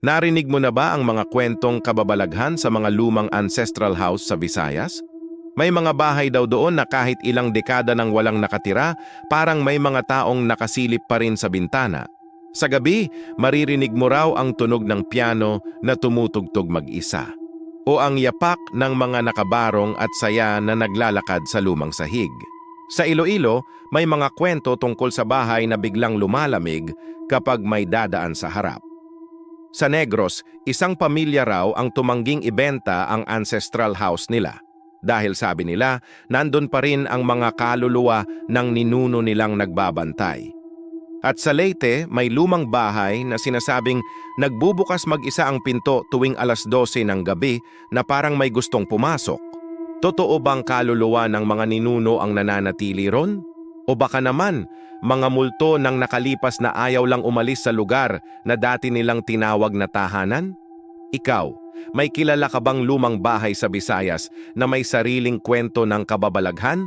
Narinig mo na ba ang mga kwentong kababalaghan sa mga lumang ancestral house sa Visayas? May mga bahay daw doon na kahit ilang dekada nang walang nakatira, parang may mga taong nakasilip pa rin sa bintana. Sa gabi, maririnig mo raw ang tunog ng piano na tumutugtog mag-isa. O ang yapak ng mga nakabarong at saya na naglalakad sa lumang sahig. Sa Iloilo, may mga kwento tungkol sa bahay na biglang lumalamig kapag may dadaan sa harap. Sa Negros, isang pamilya raw ang tumangging ibenta ang ancestral house nila. Dahil sabi nila, nandun pa rin ang mga kaluluwa ng ninuno nilang nagbabantay. At sa Leyte, may lumang bahay na sinasabing nagbubukas mag-isa ang pinto tuwing alas 12 ng gabi na parang may gustong pumasok. Totoo bang kaluluwa ng mga ninuno ang nananatili ron? O baka naman, mga multo ng nakalipas na ayaw lang umalis sa lugar na dati nilang tinawag na tahanan? Ikaw, may kilala ka bang lumang bahay sa Visayas na may sariling kwento ng kababalaghan?